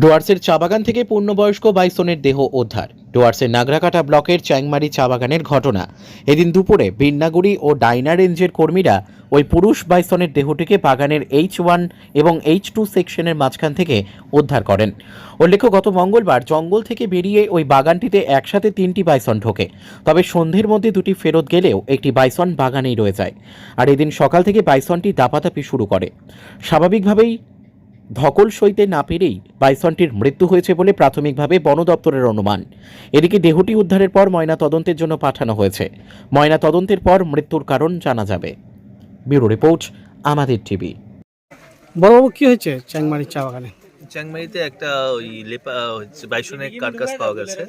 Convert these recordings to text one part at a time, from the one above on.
ডুয়ার্সের চা বাগান থেকে পূর্ণবয়স্ক বাইসনের দেহ উদ্ধার। ডুয়ার্সের নাগরাকাটা ব্লকের চ্যাংমারি চা বাগানের ঘটনা। এদিন দুপুরে বিন্নাগুড়ি ও ডাইনা রেঞ্জের কর্মীরা ওই পুরুষ বাইসনের দেহটিকে বাগানের এইচ ওয়ান এবং এইচ টু সেকশনের মাঝখান থেকে উদ্ধার করেন। উল্লেখ্য, গত মঙ্গলবার জঙ্গল থেকে বেরিয়ে ওই বাগানটিতে একসাথে তিনটি বাইসন ঢোকে। তবে সন্ধ্যের মধ্যে দুটি ফেরত গেলেও একটি বাইসন বাগানেই রয়ে যায়। আর এদিন সকাল থেকে বাইসনটি দাপাদাপি শুরু করে। স্বাভাবিকভাবেই ধকল সইতে না পেরেই বাইসনটির মৃত্যু হয়েছে বলে প্রাথমিকভাবে বন দপ্তরের অনুমান। এদিকে দেহটি উদ্ধারের পর ময়না তদন্তের জন্য পাঠানো হয়েছে। ময়না তদন্তের পর মৃত্যুর কারণ জানা যাবে। ব্যুরো রিপোর্ট আমাদের টিভি। বড়বাবু কি হয়েছে চ্যাংমারি চা বাগানে? চ্যাংমারিতে একটা ওই লেপা বাইসনের কার্কাস পাওয়া গেছে।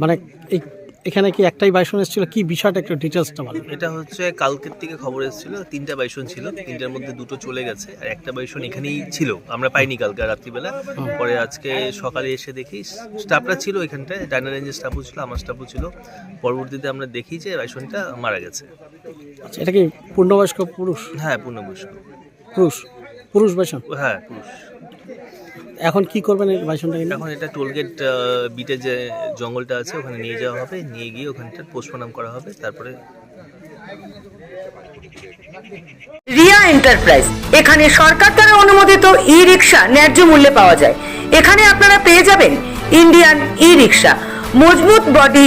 মানে এই এখানে কি একটাই বাইসন এসেছিল? কি বিষয়টা একটু ডিটেলসটা বলেন। এটা হচ্ছে কালকের থেকে খবর এসেছিল তিনটা বাইসন ছিল তিনটার মধ্যে দুটো চলে গেছে আর একটা বাইসন এখানেই ছিল আমরা পাইনি কালকে রাত্রিবেলা। পরে আজকে সকালে এসে দেখি স্টাফরা ছিল এখানটায় ডাইনার রেঞ্জের স্টাফও ছিল আমার স্টাফও ছিল। পরবর্তীতে আমরা দেখি যে বাইসনটা মারা গেছে। আচ্ছা এটা কি পূর্ণবয়স্ক পুরুষ? হ্যাঁ পূর্ণবয়স্ক। পুরুষ। পুরুষ বাইসন হ্যাঁ পুরুষ। এখন কি করবেন এই? এখন এটা টোলগেট বিটে যে জঙ্গলটা আছে ওখানে নিয়ে যাওয়া হবে নিয়ে গিয়ে ওখানটা পোস্টমর্টম করা হবে তারপরে রিয়া এন্টারপ্রাইজ এখানে সরকার দ্বারা অনুমোদিত ই রিক্সা ন্যায্য মূল্যে পাওয়া যায় এখানে আপনারা পেয়ে যাবেন ইন্ডিয়ান ই রিক্সা মজবুত বডি